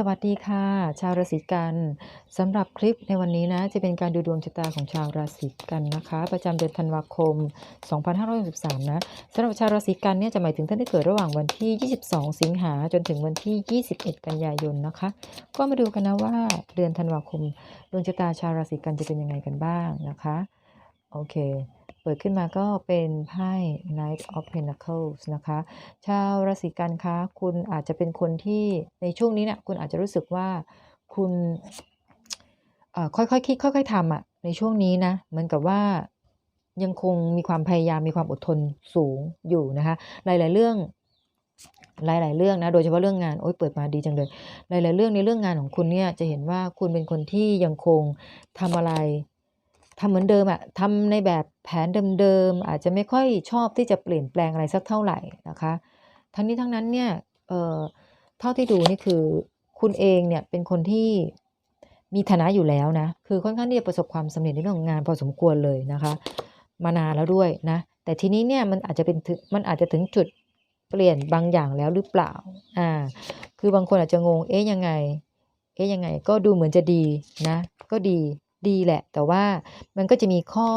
สวัสดีค่ะ ชาวราศีกันสำหรับคลิปในวันนี้นะ จะเป็นการดูดวงชะตาของชาวราศีกันนะคะ ประจำเดือนธันวาคม 2563 นะสำหรับชาวราศีกันเนี่ยจะหมายถึงท่านที่เกิดระหว่างวันที่ 22 สิงหาจนถึงวันที่ 21 กันยายนนะคะ ก็มาดูกันนะว่าเดือนธันวาคมดวงชะตาชาวราศีกันจะเป็นยังไงกันบ้างนะคะโอเค ปิดขึ้นมาก็เป็นไพ่ Knight of Pentacles นะคะ ชาวราศีกันคะคุณอาจจะเป็นคนที่ในช่วงนี้เนี่ยคุณอาจจะรู้สึกว่าคุณค่อยๆคิดค่อย ๆทำอะในช่วงนี้นะเหมือนกับว่ายังคงมีความพยายามมีความอดทนสูงอยู่นะคะ หลายๆเรื่องหลาย ๆ เรื่องนะ โดยเฉพาะเรื่องงาน โอ๊ยเปิดมาดีจังเลย หลาย ๆ เรื่องในเรื่องงานของคุณเนี่ย จะเห็นว่าคุณเป็นคนที่ยังคงทำอะไร ทำเหมือนเดิมอะทำในแบบแผนเดิมๆอาจจะไม่ค่อยชอบที่จะเปลี่ยนแปลงอะไรสักเท่าไหร่นะคะ ทั้งนี้ทั้งนั้นเนี่ยเเท่าที่ดูนี่คือคุณเองเนี่ยเป็นคนที่มีฐานะอยู่แล้วนะคือค่อนข้างที่จะประสบความสำเร็จในเรื่องของงานพอสมควรเลยนะคะ มานานแล้วด้วยนะแต่ทีนี้เนี่ยมันอาจจะเป็นมันอาจจะถึงจุดเปลี่ยนบางอย่างแล้วหรือเปล่าอ่าคือบางคนอาจจะงงเอ๊ะยังไงเอ๊ะยังไงก็ดูเหมือนจะดีนะก็ดี ดีแหละ แต่ว่ามันก็จะมีข้อ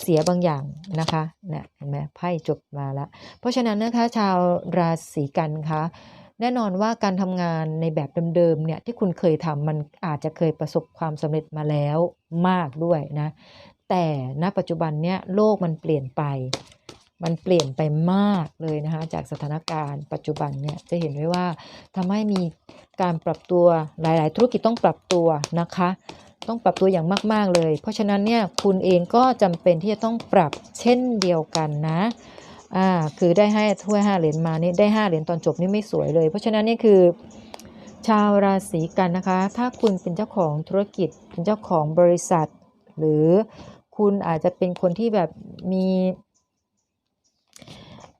เสียบางอย่างนะคะเนี่ยเห็นไหมไพ่จบมาแล้ว เพราะฉะนั้นนะคะชาวราศีกันคะแน่นอนว่าการทำงานในแบบเดิมๆเนี่ยที่คุณเคยทำมันอาจจะเคยประสบความสำเร็จมาแล้วมากด้วยนะ แต่ณปัจจุบันเนี่ยโลกมันเปลี่ยนไป มันเปลี่ยนไปมากเลยนะคะจากสถานการณ์ปัจจุบันเนี่ยจะเห็นได้ว่าทำให้มีการปรับตัวหลาย ๆ ธุรกิจต้องปรับตัวนะคะ ต้องปรับตัวอย่างมาก ๆ เลย เพราะฉะนั้นเนี่ยคุณเองก็จำเป็นที่จะต้องปรับเช่นเดียวกันนะอ่าคือได้ให้ถ้วย5เหรียญมานี่ได้5เหรียญตอนจบนี่ไม่สวยเลย เพราะฉะนั้นนี่คือ ชาวราศีกันนะคะ ถ้าคุณเป็นเจ้าของธุรกิจเป็นเจ้าของบริษัท หรือคุณอาจจะเป็นคนที่แบบมี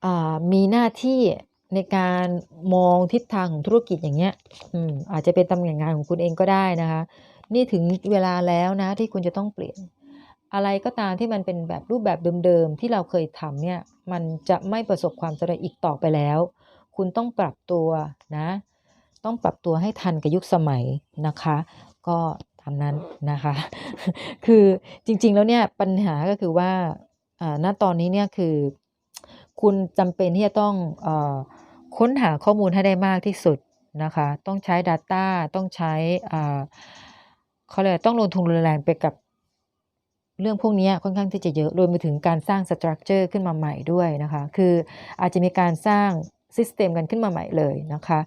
อ่ามีหน้าที่ในการมองทิศทางของธุรกิจอย่างเงี้ยอืมอาจจะเป็นตำแหน่งงานของคุณเองก็ได้นะคะ นี่ถึงเวลาแล้วนะที่คุณจะต้องเปลี่ยน อะไรก็ตามที่มันเป็นแบบรูปแบบเดิมๆที่เราเคยทำเนี่ยมันจะไม่ประสบความสำเร็จอีกต่อไปแล้ว คุณต้องปรับตัวนะ ต้องปรับตัวให้ทันกับยุคสมัยนะคะ ก็ตามนั้นนะคะ คือจริงๆแล้วเนี่ยปัญหาก็คือว่าอ่าณตอนนี้เนี่ยคือคุณจำเป็นที่จะต้องอค้นหาข้อมูลให้ได้มากที่สุดนะคะ ต้องใช้ data ต้องใช้อ่า เขาเรียต้องลงทุนรุนแรงไปกับเรื่องพวกนี้ค่อนข้างที่จะเยอะรวมไปถึงการสร้างสตรักเจอร์ขึ้นมาใหม่ด้วยนะคะ คืออาจจะมีการสร้าง system กันขึ้นมาใหม่เลยนะคะ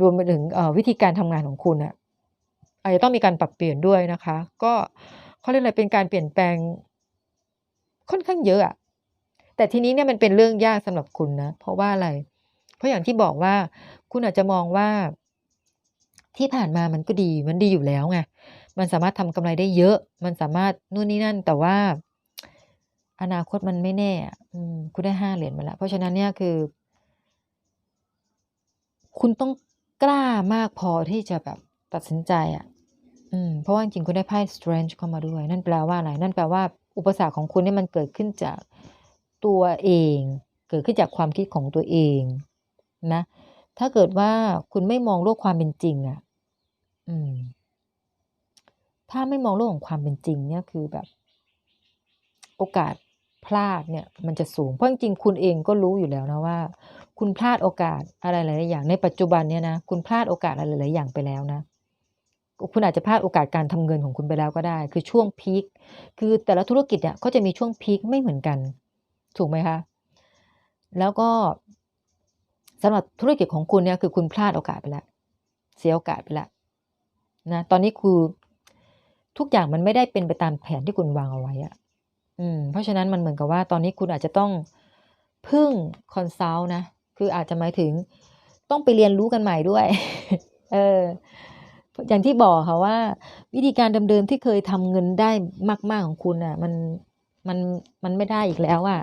รวมไปถึงวิธีการทำงานของคุณน่ะอาจจะต้องมีการปรับเปลี่ยนด้วยนะคะ ก็เขาเรียกอะไรเป็นการเปลี่ยนแปลงค่อนข้างเยอะอะแต่ทีนี้เนี่ยมันเป็นเรื่องยากสำหรับคุณนะ เพราะว่าอะไร เพราะอย่างที่บอกว่าคุณอาจจะมองว่าที่ผ่านมามันก็ดีมันดีอยู่แล้วไง มันสามารถทำกำไรได้เยอะ มันสามารถนู่นนี่นั่น แต่ว่า อนาคตมันไม่แน่อืมคุณได้5เหรียญมาแล้ว เพราะฉะนั้นเนี่ยคือ คุณต้องกล้ามากพอที่จะแบบตัดสินใจอะอืม เพราะว่าจริงคุณได้ไพ่ Strength เข้ามาด้วย นั่นแปลว่าอะไร นั่นแปลว่าอุปสรรคของคุณเนี่ยมันเกิดขึ้นจากตัวเอง เกิดขึ้นจากความคิดของตัวเอง นะ ถ้าเกิดว่าคุณไม่มองโลกความเป็นจริงอะอืม ถ้าไม่มองโลกของความเป็นจริงเนี่ยคือแบบ โอกาสพลาดเนี่ย มันจะสูงเพราะจริงคุณเองก็รู้อยู่แล้วนะว่า คุณพลาดโอกาสอะไรหลายอย่างในปัจจุบันเนี่ยนะคุณพลาดโอกาสอะไรหลายอย่างไปแล้วนะคุณอาจจะพลาดโอกาสการทำเงินของคุณไปแล้วก็ได้ คือช่วงพีกคือแต่ละธุรกิจเนี่ยก็จะมีช่วงพีกไม่เหมือนกัน ถูกไหมคะ แล้วก็สำหรับธุรกิจของคุณเนี่ยคือคุณพลาดโอกาสไปแล้วเสียโอกาสไปแล้วนะตอนนี้คือ ทุกอย่างมันไม่ได้เป็นไปตามแผนที่คุณวางเอาไว้อะอืม เพราะฉะนั้นมันเหมือนกับว่าตอนนี้คุณอาจจะต้องพึ่ง consult นะ คืออาจจะหมายถึงต้องไปเรียนรู้กันใหม่ด้วย เออ อย่างที่บอกค่ะว่า วิธีการเดิมๆที่เคยทำเงินได้มากๆของคุณน่ะ มันมันมันไม่ได้อีกแล้วอะ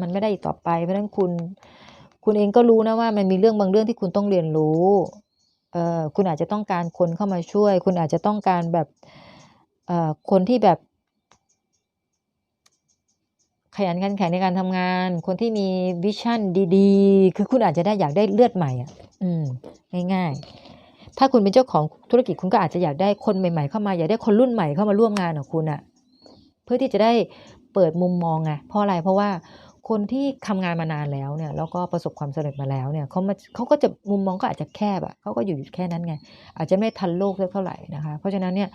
มันไม่ได้อีกต่อไป เพราะฉะนั้นคุณ คุณเองก็รู้นะว่า มันมีเรื่องบางเรื่องที่คุณต้องเรียนรู้ เออคุณอาจจะต้องการคนเข้ามาช่วย คุณอาจจะต้องการแบบ คนที่แบบ ขยันขันแข็งในการทำงาน คนที่มีวิชั่นดี ๆ คือคุณอาจจะได้อยากได้เลือดใหม่อะอืมง่ายๆ ถ้าคุณเป็นเจ้าของธุรกิจคุณก็อาจจะอยากได้คนใหม่ ๆ เข้ามาอยากได้คนรุ่นใหม่เข้ามาร่วมงานกับคุณอะเพื่อที่จะได้เปิดมุมมองไงเพราะอะไรเพราะว่าคนที่ทำงานมานานแล้วเนี่ยแล้วก็ประสบความสำเร็จมาแล้วเนี่ยเขามาเขาก็จะมุมมองก็อาจจะแคบอะเขาก็อยู่แค่นั้นไงอาจจะไม่ทันโลกเท่าไหร่นะคะ เพราะฉะนั้นเนี่ย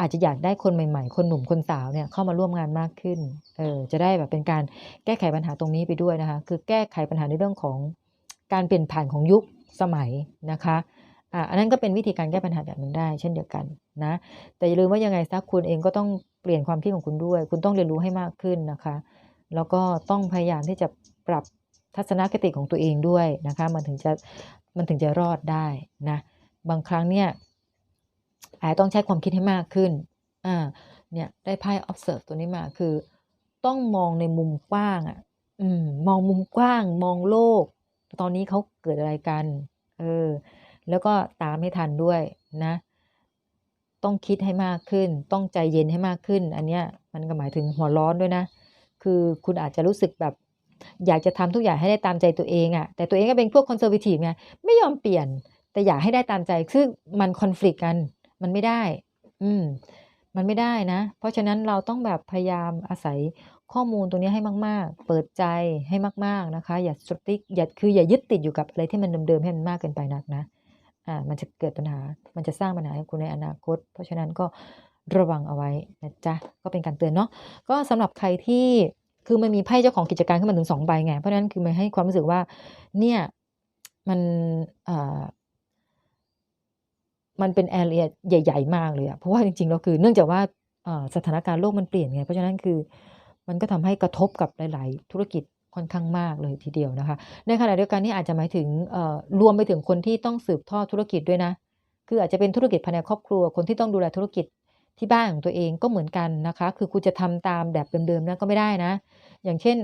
อาจจะอยากได้คนใหม่ๆ คนหนุ่มคนสาวเนี่ยเข้ามาร่วมงานมากขึ้น เออจะได้แบบเป็นการแก้ไขปัญหาตรงนี้ไปด้วยนะคะ คือแก้ไขปัญหาในเรื่องของการเปลี่ยนผ่านของยุคสมัยนะคะอ่าอันนั้นก็เป็นวิธีการแก้ปัญหาแบบหนึ่งได้ เช่นเดียวกันนะ แต่อย่าลืมว่ายังไงซะคุณเองก็ต้องเปลี่ยนความคิดของคุณด้วย คุณต้องเรียนรู้ให้มากขึ้นนะคะ แล้วก็ต้องพยายามที่จะปรับทัศนคติของตัวเองด้วยนะคะ มันถึงจะมันถึงจะรอดได้นะ บางครั้งเนี่ย อาจจะต้องใช้ความคิดให้มากขึ้นอ่าเนี่ยได้ไพ่ observe ตัวนี้มาคือ ต้องมองในมุมกว้างอะอืมมองมุมกว้าง มองโลก ตอนนี้เขาเกิดอะไรกันเออแล้วก็ตามให้ทันด้วยนะ ต้องคิดให้มากขึ้น ต้องใจเย็นให้มากขึ้น อันเนี้ยมันก็หมายถึงหัวร้อนด้วยนะ คือคุณอาจจะรู้สึกแบบ อยากจะทำทุกอย่างให้ได้ตามใจตัวเองอะ่ะ แต่ตัวเองก็เป็นพวกคอนเซอร์วทีฟไงไม่ยอมเปลี่ยน แต่อยากให้ได้ตามใจ ซึ่งมันคอน FLICT กัน มันไม่ได้ อืม มันไม่ได้นะ เพราะฉะนั้นเราต้องแบบพยายามอาศัยข้อมูลตรงนี้ให้มาก ๆ เปิดใจให้มาก ๆ นะคะ อย่า strict อย่าคืออย่ายึดติดอยู่กับอะไรที่มันเดิมๆให้มันมากเกินไปนักนะ อ่า มันจะเกิดปัญหา มันจะสร้างปัญหาให้คุณในอนาคต เพราะฉะนั้นก็ระวังเอาไว้นะจ๊ะ ก็เป็นการเตือนเนาะ ก็สำหรับใครที่คือมันมีไพ่เจ้าของกิจการขึ้นมาถึง2ใบไง เพราะฉะนั้นคือมันให้ความรู้สึกว่า เนี่ย มันอ่า มันเป็นแอเรียใหญ่ ๆ มากเลยอะเพราะว่าจริงๆแล้วคือเนื่องจากว่าสถานการณ์โลกมันเปลี่ยนไงเพราะฉะนั้นคือมันก็ทำให้กระทบกับหลาย ๆ ธุรกิจค่อนข้างมากเลยทีเดียวนะคะ ในขณะเดียวกันนี่อาจจะหมายถึงรวมไปถึงคนที่ต้องสืบทอดธุรกิจด้วยนะ คืออาจจะเป็นธุรกิจภายในครอบครัว คนที่ต้องดูแลธุรกิจที่บ้านของตัวเองก็เหมือนกันนะคะ คือคุณจะทำตามแบบเดิมๆนั้นก็ไม่ได้นะ อย่างเช่น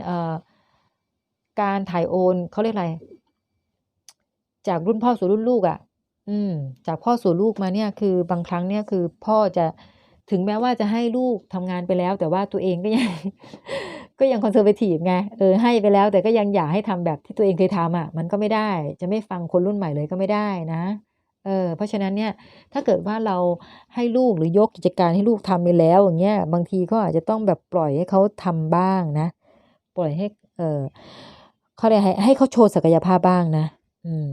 การถ่ายโอนเขาเรียกอะไร จากรุ่นพ่อสู่รุ่นลูกอะ อืม จากพ่อสู่ลูกมาเนี่ยคือบางครั้งเนี่ยคือพ่อจะถึงแม้ว่าจะให้ลูกทำงานไปแล้ว แต่ว่าตัวเองก็ยังก็ยังคอนเซอร์เวทีฟไงเออให้ไปแล้ว แต่ก็ยังอยากให้ทำแบบที่ตัวเองเคยทำอะมันก็ไม่ได้ จะไม่ฟังคนรุ่นใหม่เลยก็ไม่ได้นะเออเพราะฉะนั้นเนี่ยถ้าเกิดว่าเราให้ลูกหรือยกกิจการให้ลูกทำไปแล้วอย่างเงี้ยบางทีก็อาจจะต้องแบบปล่อยให้เขาทำบ้างนะ ปล่อยให้ เออเขาเรียกให้ให้เขาโชว์ศักยภาพบ้างนะ อืม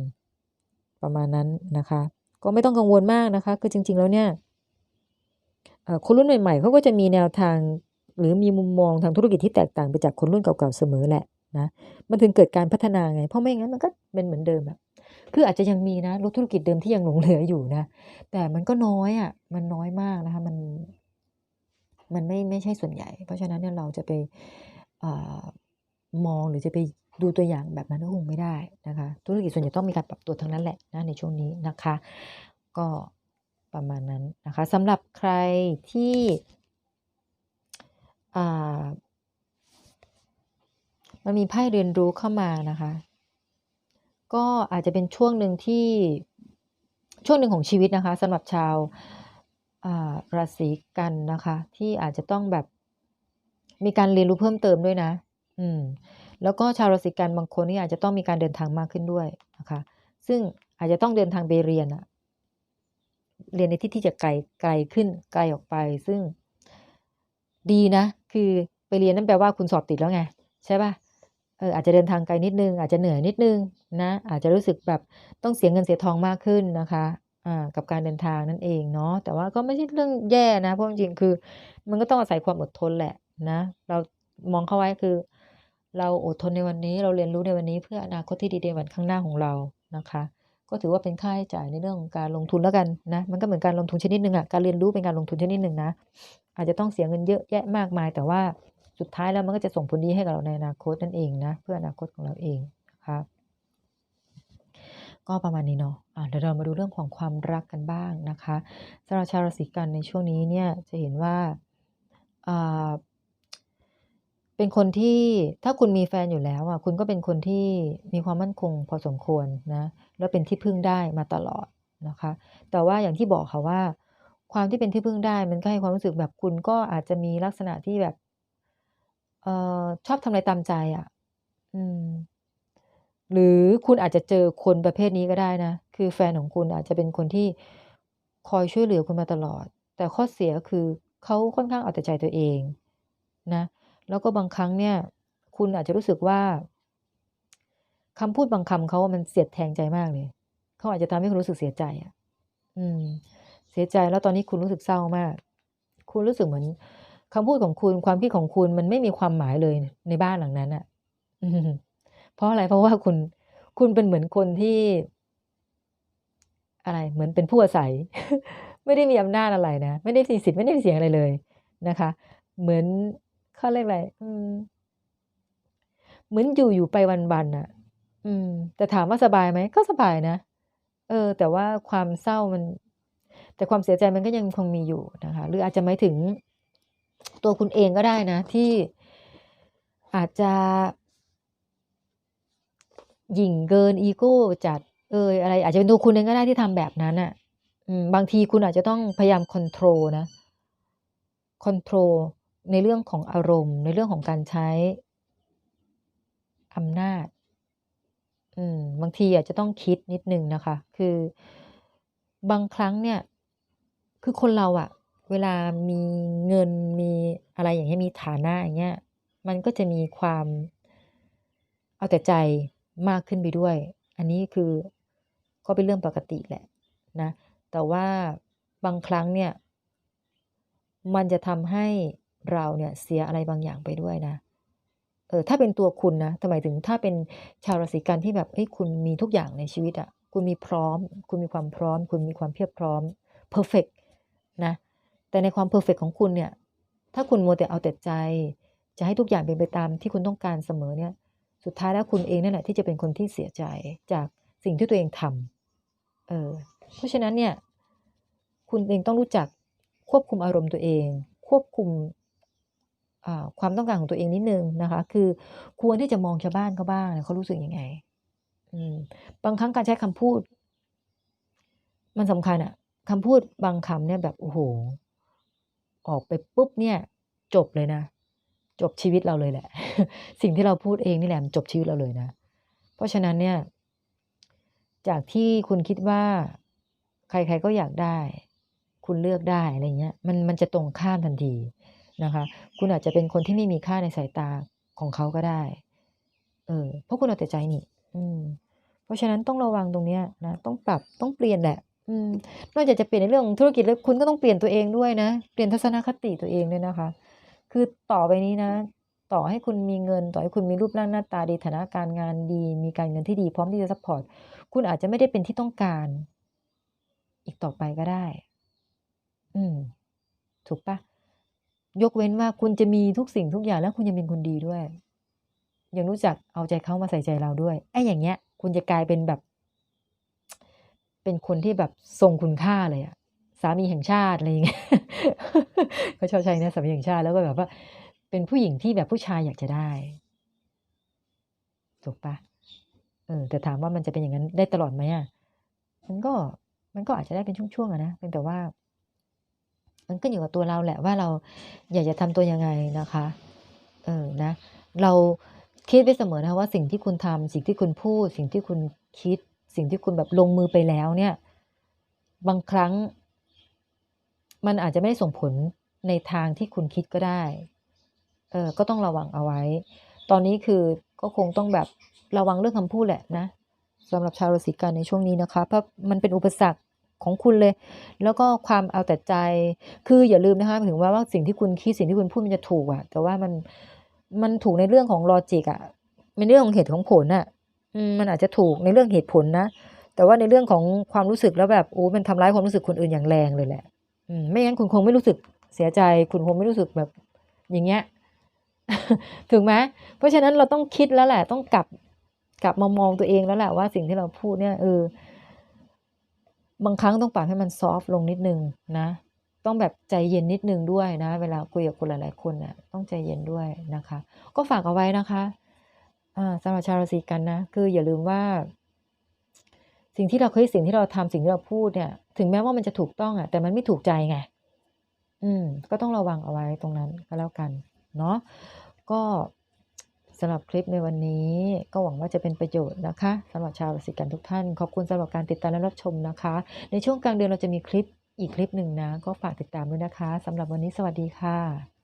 ประมาณนั้นนะคะ ก็ไม่ต้องกังวลมากนะคะ คือจริง ๆ แล้วเนี่ยคนรุ่นใหม่ๆเขาก็จะมีแนวทาง หรือมีมุมมองทางธุรกิจที่แตกต่างไปจากคนรุ่นเก่าๆเสมอแหละนะมันถึงเกิดการพัฒนาไง เพราะไม่งั้นมันก็เป็นเหมือนเดิมอะคืออาจจะยังมีนะรถธุรกิจเดิมที่ยังหลงเหลืออยู่นะ แต่มันก็น้อยอะมันน้อยมากนะคะ มัน มันไม่ไม่ใช่ส่วนใหญ่ เพราะฉะนั้นเนี่ยเราจะไปอมองหรือจะไป ดูตัวอย่างแบบนั้นก็คงไม่ได้นะคะ ธุรกิจส่วนใหญ่ต้องมีการปรับตัวทั้งนั้นแหละนะในช่วงนี้นะคะ ก็ประมาณนั้นนะคะสำหรับใครที่มันมีไพ่เรียนรู้เข้ามานะคะ ก็อาจจะเป็นช่วงหนึ่งที่ช่วงหนึ่งของชีวิตนะคะสำหรับชาวาราศีกันนะคะ ที่อาจจะต้องแบบมีการเรียนรู้เพิ่มเติมด้วยนะ อืม แล้วก็ชาวราศีกันบางคนนี่อาจจะต้องมีการเดินทางมากขึ้นด้วยนะคะซึ่งอาจจะต้องเดินทางไปเรียนอะเรียนในที่ที่จะไกลไกลขึ้นไกลออกไป ซึ่งดีนะ คือไปเรียนนั่นแปลว่าคุณสอบติดแล้วไง ใช่ปล่า?เอออาจจะเดินทางไกลนิดนึง อาจจะเหนื่อยนิดนึงนะอาจจะรู้สึกแบบต้องเสียเงินเสียทองมากขึ้นนะคะอ่ากับการเดินทางนั่นเองเนาะแต่ว่าก็ไม่ใช่เรื่องแย่นะเพราะจริงๆคือ มันก็ต้องอาศัยความอดทนแหละนะ เรามองเข้าไว้คือ เราอดทนในวันนี้เราเรียนรู้ในวันนี้เพื่ออนาคตที่ดีในวันข้างหน้าของเรานะคะ ก็ถือว่าเป็นค่าใช้จ่ายในเรื่องของการลงทุนแล้วกันนะมันก็เหมือนการลงทุนชนิดหนึ่งอะการเรียนรู้เป็นการลงทุนชนิดหนึ่งนะอาจจะต้องเสียเงินเยอะแยะมากมาย แต่ว่าสุดท้ายแล้วมันก็จะส่งผลดีให้กับเราในอนาคตนั่นเองนะเพื่ออนาคตของเราเองนะคะก็ประมาณนี้เนาะเดี๋ยวเรามาดูเรื่องของความรักกันบ้างนะคะสำหรับชาวราศีกันในช่วงนี้เนี่ยจะเห็นว่า เป็นคนที่ถ้าคุณมีแฟนอยู่แล้วอะคุณก็เป็นคนที่มีความมั่นคงพอสมควรนะแล้วเป็นที่พึ่งได้มาตลอดนะคะ แต่ว่าอย่างที่บอกค่ะว่า ความที่เป็นที่พึ่งได้มันก็ให้ความรู้สึกแบบคุณก็อาจจะมีลักษณะที่แบบเอ่อชอบทำอะไรตามใจอะ อืม หรือคุณอาจจะเจอคนประเภทนี้ก็ได้นะ คือแฟนของคุณอาจจะเป็นคนที่คอยช่วยเหลือคุณมาตลอด แต่ข้อเสียคือเขาค่อนข้างเอาแต่ใจตัวเอง นะ แล้วก็บางครั้งเนี่ย คุณอาจจะรู้สึกว่าคำพูดบางคำเขาอะมันเสียดแทงใจมากเลย เขาอาจจะทำให้คุณรู้สึกเสียใจอะ อืม เสียใจแล้วตอนนี้คุณรู้สึกเศร้ามาก คุณรู้สึกเหมือนคำพูดของคุณความคิดของคุณมันไม่มีความหมายเลยในบ้านหลังนั้นอะอืมเพราะอะไรเพราะว่าคุณ คุณเป็นเหมือนคนที่ อะไร เหมือนเป็นผู้อาศัย ไม่ได้มีอำนาจอะไรนะ ไม่ได้มีสิทธิ์ไม่ได้มีเสียงอะไรเลยนะคะ เหมือน เขาเรียกอะไรอืม เหมือนอยู่ๆไปวันๆน่ะ อืม แต่ถามว่าสบายไหมก็สบายนะเออ แต่ว่าความเศร้ามัน แต่ความเสียใจมันก็ยังคงมีอยู่นะคะ หรืออาจจะหมายถึงตัวคุณเองก็ได้นะ ที่อาจจะหยิ่งเกินอีโก้จัด เอยอะไร อาจจะเป็นตัวคุณเองก็ได้ที่ทำแบบนั้นน่ะบางทีคุณอาจจะต้องพยายามคอนโทรลนะคอนโทรล ในเรื่องของอารมณ์ ในเรื่องของการใช้อำนาจ อืม บางทีอาจจะต้องคิดนิดนึงนะคะ คือบางครั้งเนี่ย คือคนเราอะเวลามีเงินมีอะไรอย่างเงี้ยมีฐานะอย่างเงี้ย มันก็จะมีความเอาแต่ใจมากขึ้นไปด้วย อันนี้คือก็เป็นเรื่องปกติแหละนะ แต่ว่าบางครั้งเนี่ย มันจะทำให้ เราเนี่ยเสียอะไรบางอย่างไปด้วยนะเออถ้าเป็นตัวคุณนะแต่หมายถึงถ้าเป็นชาวราศีกันที่แบบเฮ้ยคุณมีทุกอย่างในชีวิตอะคุณมีพร้อม คุณมีความพร้อม คุณมีความเพียบพร้อมเพอร์เฟกต์นะแต่ในความเพอร์เฟกต์ของคุณเนี่ยถ้าคุณมัวแต่เอาแต่ใจ จะให้ทุกอย่างเป็นไปตามที่คุณต้องการเสมอเนี่ย สุดท้ายแล้วคุณเองนั่นแหละที่จะเป็นคนที่เสียใจจากสิ่งที่ตัวเองทำเออเพราะฉะนั้นเนี่ยคุณเองต้องรู้จักควบคุมอารมณ์ตัวเอง ควบคุม ความต้องการของตัวเองนิดนึงนะคะ คือควรที่จะมองชาวบ้านเขาบ้างเขารู้สึกยังไงบางครั้งการใช้คำพูด มันสำคัญอะคำพูดบางคำเนี่ยแบบโอ้โฮออกไปปุ๊บเนี่ย จบเลยนะ จบชีวิตเราเลยแหละ สิ่งที่เราพูดเองนี่แหละมันจบชีวิตเราเลยนะ เพราะฉะนั้นเนี่ย จากที่คุณคิดว่า ใครๆก็อยากได้ คุณเลือกได้อะไรเงี้ย มันมันจะตรงข้ามทันที นะคะ คุณอาจจะเป็นคนที่ไม่มีค่าในสายตาของเขาก็ได้ เออเพราะคุณเอาแต่ใจนี่ อืม เพราะฉะนั้นต้องระวังตรงเนี้ยนะต้องปรับต้องเปลี่ยนแหละ อืมนอกจากจะเปลี่ยนในเรื่องของธุรกิจแล้วคุณก็ต้องเปลี่ยนตัวเองด้วยนะเปลี่ยนทัศนคติตัวเองด้วยนะคะ คือต่อไปนี้นะ ต่อให้คุณมีเงิน ต่อให้คุณมีรูปร่างหน้าตาดีฐานะการงานดี มีการเงินที่ดีพร้อมที่จะซัปพอร์ตคุณอาจจะไม่ได้เป็นที่ต้องการ อีกต่อไปก็ได้ อืม ถูกปล่า? ยกเว้นว่าคุณจะมีทุกสิ่งทุกอย่างแล้วคุณยังเป็นคนดีด้วย ยังรู้จักเอาใจเขามาใส่ใจเราด้วยไอ้อย่างเงี้ย คุณจะกลายเป็นแบบ เป็นคนที่แบบทรงคุณค่าเลยอะสามีแห่งชาติอะไรอย่างเงี้ยเขาชอบใช้นะสามีแห่งชาติแล้วก็แบบว่า เป็นผู้หญิงที่แบบผู้ชายอยากจะได้ถูกปล่า?เออแต่ถามว่ามันจะเป็นอย่างนั้นได้ตลอดไหมอะ?มันก็มันก็อาจจะได้เป็นช่วงๆอะนะเพียงแต่ว่า มันขึ้นอยู่กับตัวเราแหละว่าเราอยากจะทำตัวยังไงนะคะ เออนะ เราคิดไว้เสมอนะคะว่าสิ่งที่คุณทำสิ่งที่คุณพูด สิ่งที่คุณคิด สิ่งที่คุณแบบลงมือไปแล้วเนี่ย บางครั้ง มันอาจจะไม่ได้ส่งผลในทางที่คุณคิดก็ได้ เออก็ต้องระวังเอาไว้ ตอนนี้คือก็คงต้องแบบระวังเรื่องคำพูดแหละนะสำหรับชาวราศีกันในช่วงนี้นะคะ เพราะมันเป็นอุปสรรค ของคุณเลย แล้วก็ความเอาแต่ใจ คืออย่าลืมนะคะถึงว่าว่าสิ่งที่คุณคิดสิ่งที่คุณพูดมันจะถูกอะแต่ว่ามันมันถูกในเรื่องของลอจิกอะในเรื่องของเหตุของผลน่ะมันอาจจะถูกในเรื่องเหตุผลนะ แต่ว่าในเรื่องของความรู้สึกแล้วแบบโอ้มันทำร้ายความรู้สึกคนอื่นอย่างแรงเลยแหละอืมไม่งั้นคุณคงไม่รู้สึกเสียใจ คุณคงไม่รู้สึกแบบอย่างเงี้ยถูกไหม?เพราะฉะนั้นเราต้องคิดแล้วแหละ ต้องกลับกลับมามองตัวเองแล้วแหละว่าสิ่งที่เราพูดเนี่ยเออ บางครั้งต้องปรับให้มันซอฟต์ลงนิดหนึ่งนะ ต้องแบบใจเย็นนิดหนึ่งด้วยนะ เวลาคุยกับคนหลายๆคนน่ะต้องใจเย็นด้วยนะคะ ก็ฝากเอาไว้นะคะสำหรับชาวราศีกันนะ คืออย่าลืมว่า สิ่งที่เราคิดสิ่งที่เราทำสิ่งที่เราพูดเนี่ย ถึงแม้ว่ามันจะถูกต้องอะแต่มันไม่ถูกใจไง อืม ก็ต้องระวังเอาไว้ตรงนั้นก็แล้วกัน เนาะก็ำหรับคลิปในวันนี้ก็หวังว่าจะเป็นประโยชน์นะคะสำหรับชาวราศีกันทุกท่าน ขอบคุณสำหรับการติดตามและรับชมนะคะ ในช่วงกลางเดือนเราจะมีคลิปอีกคลิปหนึ่งนะ ก็ฝากติดตามด้วยนะคะสำหรับวันนี้สวัสดีค่ะ